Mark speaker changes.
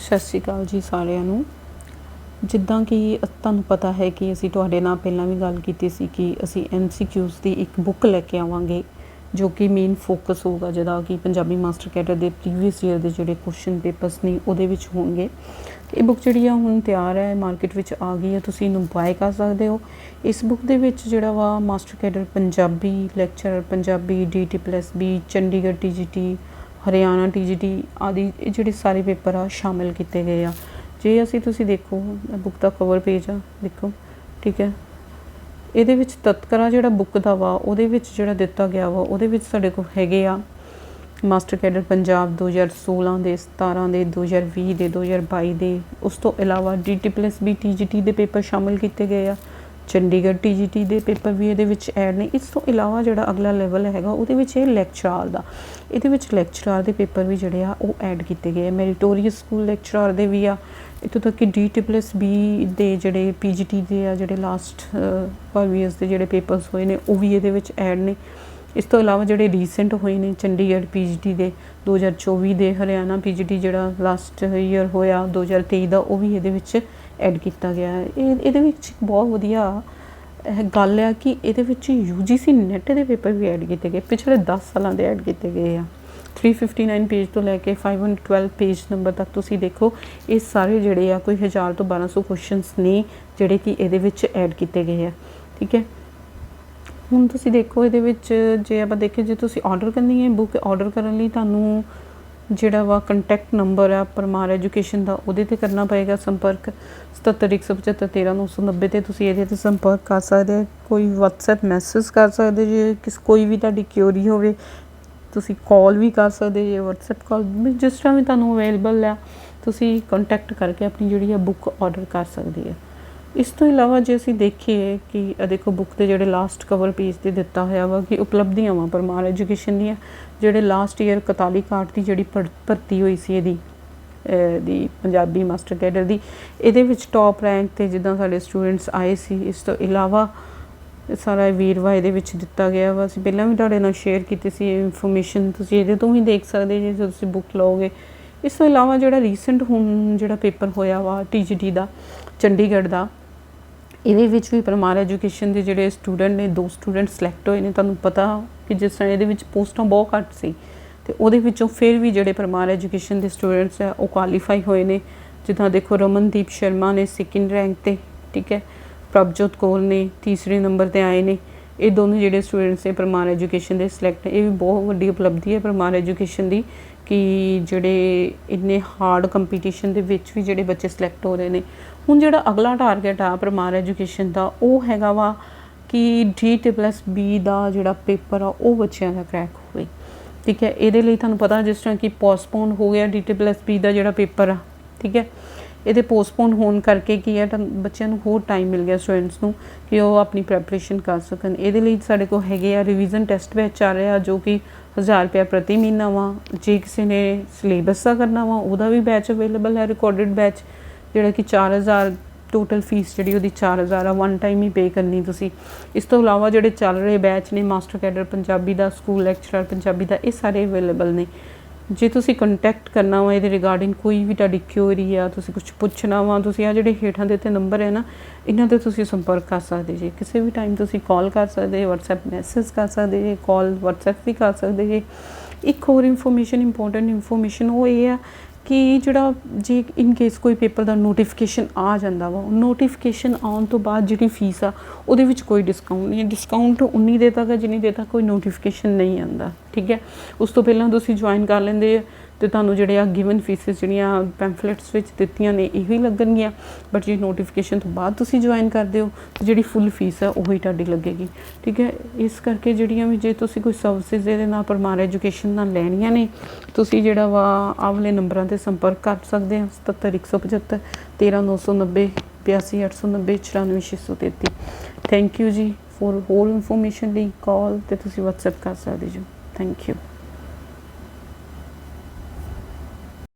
Speaker 1: ਸਤਿ ਸ਼੍ਰੀ ਅਕਾਲ ਜੀ ਸਾਰਿਆਂ ਨੂੰ। ਜਿੱਦਾਂ ਕਿ ਤੁਹਾਨੂੰ ਪਤਾ ਹੈ ਕਿ ਅਸੀਂ ਤੁਹਾਡੇ ਨਾਲ ਪਹਿਲਾਂ ਵੀ ਗੱਲ ਕੀਤੀ ਸੀ ਕਿ ਅਸੀਂ ਐਮਸੀਕਿਊਜ਼ ਦੀ ਇੱਕ ਬੁੱਕ ਲੈ ਕੇ ਆਵਾਂਗੇ, ਜੋ ਕਿ ਮੇਨ ਫੋਕਸ ਹੋਊਗਾ ਜਿਹੜਾ ਕਿ ਪੰਜਾਬੀ ਮਾਸਟਰ ਕੈਡਰ ਦੇ ਪ੍ਰੀਵੀਅਸ ਈਅਰ ਦੇ ਜਿਹੜੇ ਕੁਐਸਚਨ ਪੇਪਰਸ ਨੇ ਉਹਦੇ ਵਿੱਚ ਹੋਣਗੇ। ਇਹ ਬੁੱਕ ਜਿਹੜੀ ਆ ਹੁਣ ਤਿਆਰ ਹੈ ਮਾਰਕੀਟ ਵਿੱਚ ਆ ਗਈ ਹੈ ਤੁਸੀਂ ਇਹਨੂੰ ਬਾਏ ਕਰ ਸਕਦੇ ਹੋ। ਇਸ ਬੁੱਕ ਦੇ ਵਿੱਚ ਜਿਹੜਾ ਵਾ master cadre Punjabi lecture Punjabi DT plus B Chandigarh TGT Haryana TGT ਆਦਿ, ਇਹ ਜਿਹੜੇ ਸਾਰੇ ਪੇਪਰ ਆ, ਸ਼ਾਮਿਲ ਕੀਤੇ ਗਏ ਆ। ਜੇ ਅਸੀਂ ਤੁਸੀਂ ਦੇਖੋ ਬੁੱਕ ਦਾ ਕਵਰ ਪੇਜ ਆ, ਦੇਖੋ, ਠੀਕ ਹੈ। ਇਹਦੇ ਵਿੱਚ ਤਤਕਰਾ ਜਿਹੜਾ ਬੁੱਕ ਦਾ ਵਾ, ਉਹਦੇ ਵਿੱਚ ਜਿਹੜਾ ਦਿੱਤਾ ਗਿਆ ਵਾ, ਉਹਦੇ ਵਿੱਚ ਸਾਡੇ ਕੋਲ ਹੈਗੇ ਆ ਮਾਸਟਰ ਕੈਡਰ ਪੰਜਾਬ 2016 ਦੇ 17 ਦੇ 2020 ਦੇ 2022 ਦੇ। ਉਸ ਤੋਂ ਇਲਾਵਾ ਡੀਟੀ ਪਲੱਸ ਬੀ ਟੀਜੀਟੀ ਦੇ ਪੇਪਰ ਸ਼ਾਮਿਲ ਕੀਤੇ ਗਏ ਆ। ਚੰਡੀਗੜ੍ਹ ਟੀਜੀਟੀ ਦੇ ਪੇਪਰ ਵੀ ਇਹਦੇ ਵਿੱਚ ਐਡ ਨੇ। ਇਸ ਤੋਂ ਇਲਾਵਾ ਜਿਹੜਾ ਅਗਲਾ ਲੈਵਲ ਹੈਗਾ, ਉਹਦੇ ਵਿੱਚ ਇਹ ਲੈਕਚਰਾਰ ਦਾ। ਇਹਦੇ ਵਿੱਚ ਲੈਕਚਰਾਰ ਦੇ ਪੇਪਰ ਵੀ ਜਿਹੜੇ ਆ, ਉਹ ਐਡ ਕੀਤੇ ਗਏ ਆ। ਮੈਰੀਟੋਰੀਅਸ ਸਕੂਲ ਲੈਕਚਰਾਰ ਦੇ ਵੀ ਆ। ਇੱਥੋਂ ਤੱਕ ਕਿ ਡੀਟੀ ਪਲੱਸ ਬੀ ਦੇ ਜਿਹੜੇ ਪੀਜੀਟੀ ਦੇ ਆ, ਜਿਹੜੇ ਲਾਸਟ ਪਰਵੀਅਸ ਦੇ ਜਿਹੜੇ ਪੇਪਰਸ ਹੋਏ ਨੇ, ਉਹ ਵੀ ਇਹਦੇ ਵਿੱਚ ਐਡ ਨੇ। ਇਸ ਤੋਂ ਇਲਾਵਾ ਜਿਹੜੇ ਰੀਸੈਂਟ ਹੋਏ ਨੇ, ਚੰਡੀਗੜ੍ਹ ਪੀਜੀਟੀ ਦੇ 2024 ਦੇ ਹਰਿਆਣਾ ਪੀਜੀਟੀ ਜਿਹੜਾ ਲਾਸਟ ਈਅਰ ਹੋਇਆ 2023 ਦਾ, ਉਹ ਵੀ ਇਹਦੇ ਵਿੱਚ ਐਡ ਕੀਤਾ ਗਿਆ ਹੈ। ਇਹ, ਇਹਦੇ ਵਿੱਚ ਇੱਕ ਬਹੁਤ ਵਧੀਆ, ਇਹ ਗੱਲ ਆ ਕਿ ਇਹਦੇ ਵਿੱਚ UGC ਨੈਟ ਦੇ ਪੇਪਰ ਵੀ ਐਡ ਕੀਤੇ ਗਏ। ਪਿਛਲੇ 10 ਸਾਲਾਂ ਦੇ ਐਡ ਕੀਤੇ ਗਏ ਆ। 359 ਪੇਜ ਤੋਂ ਲੈ ਕੇ 512 ਪੇਜ ਨੰਬਰ ਤੱਕ ਤੁਸੀਂ ਦੇਖੋ, ਇਹ ਸਾਰੇ ਜਿਹੜੇ ਆ, ਕੋਈ 1000 ਤੋਂ 1200 ਕੁਐਸਚਨਸ ਨੇ ਜਿਹੜੇ ਕਿ ਇਹਦੇ ਵਿੱਚ ਐਡ ਕੀਤੇ ਗਏ ਆ। ਠੀਕ ਹੈ? ਹੁਣ ਤੁਸੀਂ ਦੇਖੋ, ਇਹਦੇ ਵਿੱਚ ਜੇ ਆਪਾਂ ਦੇਖੇ ਜੇ ਤੁਸੀਂ ਆਰਡਰ ਕਰਨੀ ਹੈ ਬੁੱਕ ਆਰਡਰ ਕਰਨ ਲਈ ਤੁਹਾਨੂੰ ਜਿਹੜਾ ਵਾ ਕੰਟੈਕਟ ਨੰਬਰ ਆ ਪਰਮਾਰ ਐਜੂਕੇਸ਼ਨ ਦਾ, ਉਹਦੇ ਤੇ ਕਰਨਾ ਪਏਗਾ ਸੰਪਰਕ। 7717713990 ਤੇ ਤੁਸੀਂ ਇਹਦੇ ਤੇ ਸੰਪਰਕ ਕਰ ਸਕਦੇ ਹੋ। ਕੋਈ WhatsApp ਮੈਸੇਜ ਕਰ ਸਕਦੇ ਜੇ ਕਿਸ, ਕੋਈ ਵੀ ਤੁਹਾਡੀ ਕਿਉਰੀ ਹੋਵੇ, ਤੁਸੀਂ ਕਾਲ ਵੀ ਕਰ ਸਕਦੇ ਜੇ, WhatsApp ਕਾਲ ਜਿਸ ਤਰ੍ਹਾਂ ਵੀ ਤੁਹਾਨੂੰ ਅਵੇਲੇਬਲ ਆ, ਤੁਸੀਂ ਕੰਟੈਕਟ ਕਰਕੇ ਆਪਣੀ ਜਿਹੜੀ ਆ ਬੁੱਕ ਆਰਡਰ ਕਰ ਸਕਦੇ ਆ। ਇਸ ਤੋਂ ਇਲਾਵਾ ਜੇ ਅਸੀਂ ਦੇਖੀਏ ਕਿ ਇਹ ਦੇਖੋ ਬੁੱਕ ਦੇ ਜਿਹੜੇ ਲਾਸਟ ਕਵਰ ਪੇਜ ਤੇ ਦਿੱਤਾ ਹੋਇਆ ਵਾ ਕਿ ਉਪਲਬਧੀਆਂ ਵਾ ਪਰਮਾਰ ਐਜੂਕੇਸ਼ਨ ਦੀਆਂ, ਜਿਹੜੇ ਲਾਸਟ ਈਅਰ 41 ਕਾਟ ਦੀ ਜਿਹੜੀ ਭਰ- ਭਰਤੀ ਹੋਈ ਸੀ ਇਹਦੀ, ਅਹ ਦੀ ਪੰਜਾਬੀ ਮਾਸਟਰ ਕੈਡਰ ਦੀ, ਇਹਦੇ ਵਿੱਚ ਟੌਪ ਰੈਂਕ ਤੇ ਜਿੱਦਾਂ ਸਾਡੇ ਸਟੂਡੈਂਟਸ ਆਏ ਸੀ, ਇਸ ਤੋਂ ਇਲਾਵਾ ਸਾਰਾ ਵੀਰਵਾ ਇਹਦੇ ਵਿੱਚ ਦਿੱਤਾ ਗਿਆ ਵਾ। ਅਸੀਂ ਪਹਿਲਾਂ ਵੀ ਤੁਹਾਡੇ ਨਾਲ ਸ਼ੇਅਰ ਕੀਤੀ ਸੀ ਇਨਫੋਰਮੇਸ਼ਨ ਤੁਸੀਂ ਇਹਦੇ ਤੋਂ ਹੀ ਦੇਖ ਸਕਦੇ ਜੇ ਜਦੋਂ ਤੁਸੀਂ ਬੁੱਕ ਲਓਗੇ। ਇਸ ਤੋਂ ਇਲਾਵਾ ਜਿਹੜਾ ਰੀਸੈਂਟ ਹੁਣ ਜਿਹੜਾ ਪੇਪਰ ਹੋਇਆ ਵਾ ਟੀਜੀਟੀ ਦਾ, ਚੰਡੀਗੜ੍ਹ ਦਾ ਇਹਦੇ ਵਿੱਚ ਵੀ ਪਰਮਾਰ ਐਜੂਕੇਸ਼ਨ ਦੇ ਜਿਹੜੇ ਸਟੂਡੈਂਟ ਨੇ, ਦੋ ਸਟੂਡੈਂਟ ਸਿਲੈਕਟ ਹੋਏ ਨੇ, ਤੁਹਾਨੂੰ ਪਤਾ ਕਿ ਜਿਸ ਤਰ੍ਹਾਂ ਇਹਦੇ ਵਿੱਚ ਪੋਸਟਾਂ ਬਹੁਤ ਘੱਟ ਸੀ ਤੇ ਉਹਦੇ ਵਿੱਚੋਂ ਫਿਰ ਵੀ ਜਿਹੜੇ ਪਰਮਾਰ ਐਜੂਕੇਸ਼ਨ ਦੇ ਸਟੂਡੈਂਟਸ ਆ ਉਹ ਕੁਆਲੀਫਾਈ ਹੋਏ ਨੇ। ਜਿੱਦਾਂ ਦੇਖੋ ਰਮਨਦੀਪ ਸ਼ਰਮਾ ਨੇ ਸੈਕਿੰਡ ਰੈਂਕ ਤੇ, ਠੀਕ ਹੈ। ਪ੍ਰਭਜੋਤ ਕੌਰ ਨੇ ਤੀਸਰੇ ਨੰਬਰ ਤੇ ਆਏ ਨੇ। ਇਹ ਦੋਨੋਂ ਜਿਹੜੇ ਸਟੂਡੈਂਟਸ ਨੇ ਪਰਮਾਰ ਐਜੂਕੇਸ਼ਨ ਦੇ ਸਿਲੈਕਟ ਇਹ ਵੀ ਬਹੁਤ ਵੱਡੀ ਉਪਲਬਧੀ ਹੈ ਪਰਮਾਰ ਐਜੂਕੇਸ਼ਨ ਦੀ ਕਿ ਜਿਹੜੇ ਇੰਨੇ ਹਾਰਡ ਕੰਪੀਟੀਸ਼ਨ ਦੇ ਵਿੱਚ ਵੀ ਜਿਹੜੇ ਬੱਚੇ ਸਿਲੈਕਟ ਹੋ ਰਹੇ ਨੇ। ਹੁਣ ਜਿਹੜਾ ਅਗਲਾ ਟਾਰਗੇਟ ਆ ਪਰਮਾਰ ਐਜੂਕੇਸ਼ਨ ਦਾ, ਉਹ ਹੈਗਾ ਵਾ ਕਿ ਡੀ ਪਲੱਸ ਬੀ ਦਾ ਜਿਹੜਾ ਪੇਪਰ ਆ, ਉਹ ਬੱਚਿਆਂ ਦਾ ਕ੍ਰੈਕ ਹੋਵੇ। ਠੀਕ ਹੈ, ਇਹਦੇ ਲਈ ਤੁਹਾਨੂੰ ਪਤਾ ਜਿਸ ਤਰ੍ਹਾਂ ਕਿ ਪੋਸਟਪੋਨ ਹੋ ਗਿਆ ਡੀ ਪਲੱਸ ਬੀ ਦਾ ਜਿਹੜਾ ਪੇਪਰ ਆ, ਠੀਕ ਹੈ। ਇਹਦੇ ਪੋਸਟਪੋਨ ਹੋਣ ਕਰਕੇ ਕੀ ਹੈ ਤਾਂ ਬੱਚਿਆਂ ਨੂੰ ਹੋਰ ਟਾਈਮ ਮਿਲ ਗਿਆ ਸਟੂਡੈਂਟਸ ਨੂੰ ਕਿ ਉਹ ਆਪਣੀ ਪ੍ਰੈਪਰੇਸ਼ਨ ਕਰ ਸਕਣ। ਇਹਦੇ ਲਈ ਸਾਡੇ ਕੋਲ ਹੈਗੇ ਆ ਰਿਵੀਜ਼ਨ ਟੈਸਟ ਬੈਚ ਆ ਰਿਹਾ, ਜੋ ਕਿ 1000 ਰੁਪਏ ਪ੍ਰਤੀ ਮਹੀਨਾ ਵਾ। ਜੇ ਕਿਸੇ ਨੇ ਸਿਲੇਬਸ ਦਾ ਕਰਨਾ ਵਾ, ਉਹਦਾ ਵੀ ਬੈਚ ਅਵੇਲੇਬਲ ਹੈ ਰਿਕਾਰਡਡ ਬੈਚ ਜਿਹੜਾ ਕਿ 4000 ਟੋਟਲ ਫੀਸ ਜਿਹੜੀ ਉਹਦੀ 4000 ਆ ਵਨ ਟਾਈਮ ਹੀ ਪੇ ਕਰਨੀ ਤੁਸੀਂ। ਇਸ ਤੋਂ ਇਲਾਵਾ ਜਿਹੜੇ ਚੱਲ ਰਹੇ ਬੈਚ ਨੇ ਮਾਸਟਰ ਕੈਡਰ ਪੰਜਾਬੀ ਦਾ ਸਕੂਲ ਲੈਕਚਰਰ ਪੰਜਾਬੀ ਦਾ, ਇਹ ਸਾਰੇ ਅਵੇਲੇਬਲ ਨੇ। ਜੇ ਤੁਸੀਂ ਕੰਟੈਕਟ ਕਰਨਾ ਵਾ ਇਹਦੇ ਰਿਗਾਰਡਿੰਗ ਕੋਈ ਵੀ ਤੁਹਾਡੀ ਕਿਉਰੀ ਆ, ਤੁਸੀਂ ਕੁਝ ਪੁੱਛਣਾ ਵਾ, ਤੁਸੀਂ ਆ ਜਿਹੜੇ ਹੇਠਾਂ ਦੇ ਤੇ ਨੰਬਰ ਹੈ ਨਾ, ਇਹਨਾਂ ਤੇ ਤੁਸੀਂ ਸੰਪਰਕ ਕਰ ਸਕਦੇ ਜੀ। ਕਿਸੇ ਵੀ ਟਾਈਮ ਤੁਸੀਂ ਕਾਲ ਕਰ ਸਕਦੇ, WhatsApp ਮੈਸੇਜ ਕਰ ਸਕਦੇ ਜੀ ਕਾਲ WhatsApp ਵੀ ਕਰ ਸਕਦੇ ਜੀ। ਇੱਕ ਹੋਰ ਇਨਫੋਰਮੇਸ਼ਨ ਇੰਪੋਰਟੈਂਟ ਇਨਫੋਰਮੇਸ਼ਨ ਉਹ ਇਹ ਆ ਕਿ ਜਿਹੜਾ ਜੇ ਇਨ ਕੇਸ ਕੋਈ ਪੇਪਰ ਦਾ ਨੋਟੀਫਿਕੇਸ਼ਨ ਆ ਜਾਂਦਾ ਵਾ ਨੋਟੀਫਿਕੇਸ਼ਨ ਆਉਣ ਤੋਂ ਬਾਅਦ ਜਿਹੜੀ ਫੀਸ ਆ, ਉਹਦੇ ਵਿੱਚ ਕੋਈ ਡਿਸਕਾਊਂਟ ਨਹੀਂ ਹੈ। ਡਿਸਕਾਊਂਟ ਉਨੀ ਦੇ ਤੱਕ ਜਿੰਨੀ ਦੇ ਤੱਕ ਕੋਈ ਨੋਟੀਫਿਕੇਸ਼ਨ ਨਹੀਂ ਆਂਦਾ ਠੀਕ ਹੈ? ਉਸ ਤੋਂ ਪਹਿਲਾਂ ਤੁਸੀਂ ਜੁਆਇਨ ਕਰ ਲੈਂਦੇ ਤੇ ਤੁਹਾਨੂੰ ਜਿਹੜੇ ਆ ਗਿਵਨ ਫੀਸਿਸ ਜਿਹੜੀਆਂ ਪੈਂਫਲੇਟਸ ਵਿੱਚ ਦਿੱਤੀਆਂ ਨੇ, ਇਹ ਹੀ ਲੱਗਣਗੀਆਂ। ਬਟ ਜੇ ਨੋਟੀਫਿਕੇਸ਼ਨ ਤੋਂ ਬਾਅਦ ਤੁਸੀਂ ਜੁਆਇਨ ਕਰਦੇ ਹੋ, ਤੇ ਜਿਹੜੀ ਫੁੱਲ ਫੀਸ ਹੈ ਉਹੀ ਤੁਹਾਡੀ ਲੱਗੇਗੀ। ਠੀਕ ਹੈ? ਇਸ ਕਰਕੇ ਜਿਹੜੀਆਂ ਵੀ ਜੇ ਤੁਸੀਂ ਕੋਈ ਸਰਵਿਸਿਜ਼ ਇਹਦੇ ਨਾਲ ਪਰਮਾਰ ਐਜੂਕੇਸ਼ਨ ਨਾਲ ਲੈਣੀਆਂ ਨੇ, ਤੁਸੀਂ ਜਿਹੜਾ ਵਾ ਆਵਲੇ ਨੰਬਰਾਂ ਤੇ ਸੰਪਰਕ ਕਰ ਸਕਦੇ ਆ 77175 13990 82890 94633 thank you ji for whole information ਲਈ ਕਾਲ ਤੇ ਤੁਸੀਂ WhatsApp ਕਰ ਸਕਦੇ ਜੋ। Thank you